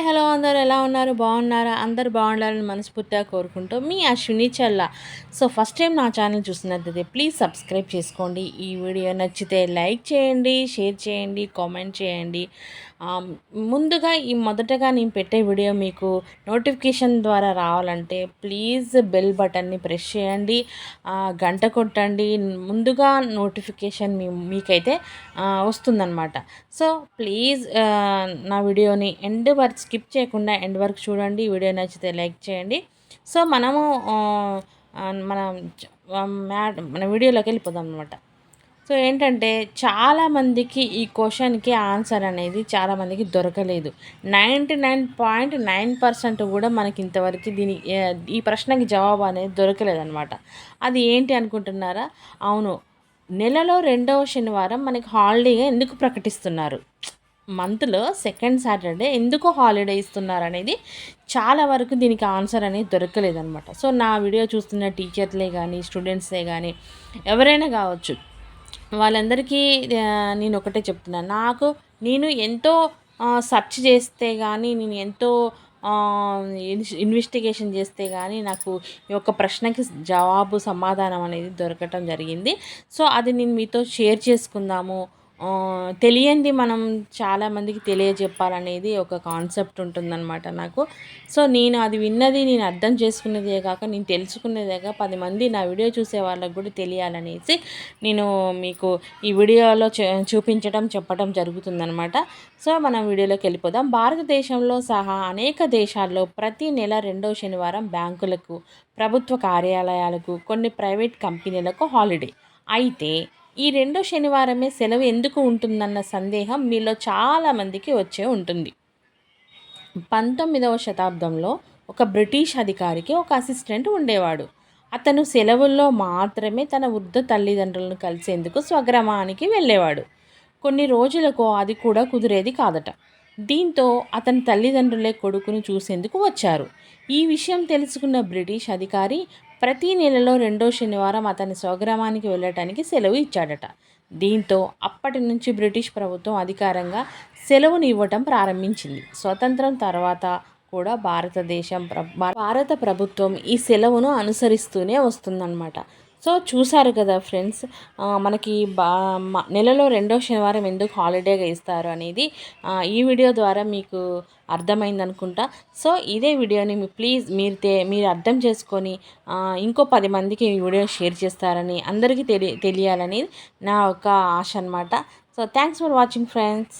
Hi hello అందరు ఎలా ఉన్నారు? బాగున్నారా? అందరు బాగుండాలని మనస్ఫూర్తిగా కోరుకుంటూ మీ Ashwini Challa. So first time నా ఛానల్ చూసినట్లయితే ప్లీజ్ సబ్స్క్రైబ్ చేసుకోండి. ఈ వీడియో నచ్చితే లైక్ చేయండి షేర్ చేయండి కామెంట్ చేయండి. ముందుగా ఈ మొదటగా నేను పెట్టే వీడియో మీకు నోటిఫికేషన్ ద్వారా రావాలంటే ప్లీజ్ బెల్ బటన్ని ప్రెస్ చేయండి గంట కొట్టండి. ముందుగా నోటిఫికేషన్ మీ మీకైతే వస్తుందన్నమాట. సో ప్లీజ్ నా వీడియోని ఎండ్ వరకు స్కిప్ చేయకుండా ఎండ్ వరకు చూడండి. వీడియో నచ్చితే లైక్ చేయండి. సో మనము మన మన వీడియోలోకి వెళ్ళిపోదాం అనమాట సో ఏంటంటే చాలామందికి ఈ క్వశ్చన్కి ఆన్సర్ అనేది చాలామందికి దొరకలేదు. Ninety nine point nine percent కూడా మనకి ఇంతవరకు దీని ఈ ప్రశ్నకి జవాబు అనేది దొరకలేదనమాట అది ఏంటి అనుకుంటున్నారా? అవును. నెలలో రెండవ శనివారం మనకి హాలిడేగా ఎందుకు ప్రకటిస్తున్నారు? మంత్లో సెకండ్ సాటర్డే ఎందుకు హాలిడే ఇస్తున్నారు అనేది చాలా వరకు దీనికి ఆన్సర్ అనేది దొరకలేదనమాట సో నా వీడియో చూస్తున్న టీచర్లే కానీ స్టూడెంట్సే కానీ ఎవరైనా కావచ్చు వాళ్ళందరికీ నేను ఒకటే చెప్తున్నాను నాకు నేను ఎంతో సెర్చ్ చేస్తే కానీ నేను ఎంతో ఇన్వెస్టిగేషన్ చేస్తే కానీ నాకు ఈ యొక్క ప్రశ్నకి జవాబు సమాధానం అనేది దొరకటం జరిగింది. సో అది నేను మీతో షేర్ చేసుకుందాము. తెలియంది మనం చాలామందికి తెలియజెప్పాలనేది ఒక కాన్సెప్ట్ ఉంటుందన్నమాట నాకు. సో నేను అది విన్నది నేను అర్థం చేసుకునేదే కాక నేను తెలుసుకునేదే కాక పది మంది నా వీడియో చూసే వాళ్ళకు కూడా తెలియాలనేసి నేను మీకు ఈ వీడియోలో చూపించడం చెప్పడం జరుగుతుందనమాట సో మనం వీడియోలోకి వెళ్ళిపోదాం. భారతదేశంలో సహా అనేక దేశాల్లో ప్రతి నెల రెండవ శనివారం బ్యాంకులకు ప్రభుత్వ కార్యాలయాలకు కొన్ని ప్రైవేట్ కంపెనీలకు హాలిడే. అయితే ఈ రెండో శనివారమే సెలవు ఎందుకు ఉంటుందన్న సందేహం మీలో చాలామందికి వచ్చే ఉంటుంది. పంతొమ్మిదవ శతాబ్దంలో ఒక బ్రిటిష్ అధికారికి ఒక అసిస్టెంట్ ఉండేవాడు. అతను సెలవుల్లో మాత్రమే తన వృద్ధ తల్లిదండ్రులను కలిసేందుకు స్వగ్రామానికి వెళ్ళేవాడు. కొన్ని రోజులకు అది కూడా కుదిరేది కాదట. దీంతో అతని తల్లిదండ్రులే కొడుకును చూసేందుకు వచ్చారు. ఈ విషయం తెలుసుకున్న బ్రిటిష్ అధికారి ప్రతి నెలలో రెండో శనివారం అతని స్వగ్రామానికి వెళ్ళటానికి సెలవు ఇచ్చాడట. దీంతో అప్పటి నుంచి బ్రిటిష్ ప్రభుత్వం అధికారంగా సెలవును ఇవ్వటం ప్రారంభించింది. స్వతంత్రం తర్వాత కూడా భారతదేశం భారత ప్రభుత్వం ఈ సెలవును అనుసరిస్తూనే వస్తుందన్నమాట. సో చూసారు కదా ఫ్రెండ్స్ మనకి బా నెలలో రెండో శనివారం ఎందుకు హాలిడేగా ఇస్తారు అనేది ఈ వీడియో ద్వారా మీకు అర్థమైంది అనుకుంటా. సో ఇదే వీడియోని మీ ప్లీజ్ మీరు మీరు అర్థం చేసుకొని ఇంకో పది మందికి ఈ వీడియో షేర్ చేస్తారని అందరికీ తెలియాలని నా ఒక ఆశ అనమాట so thanks for watching friends.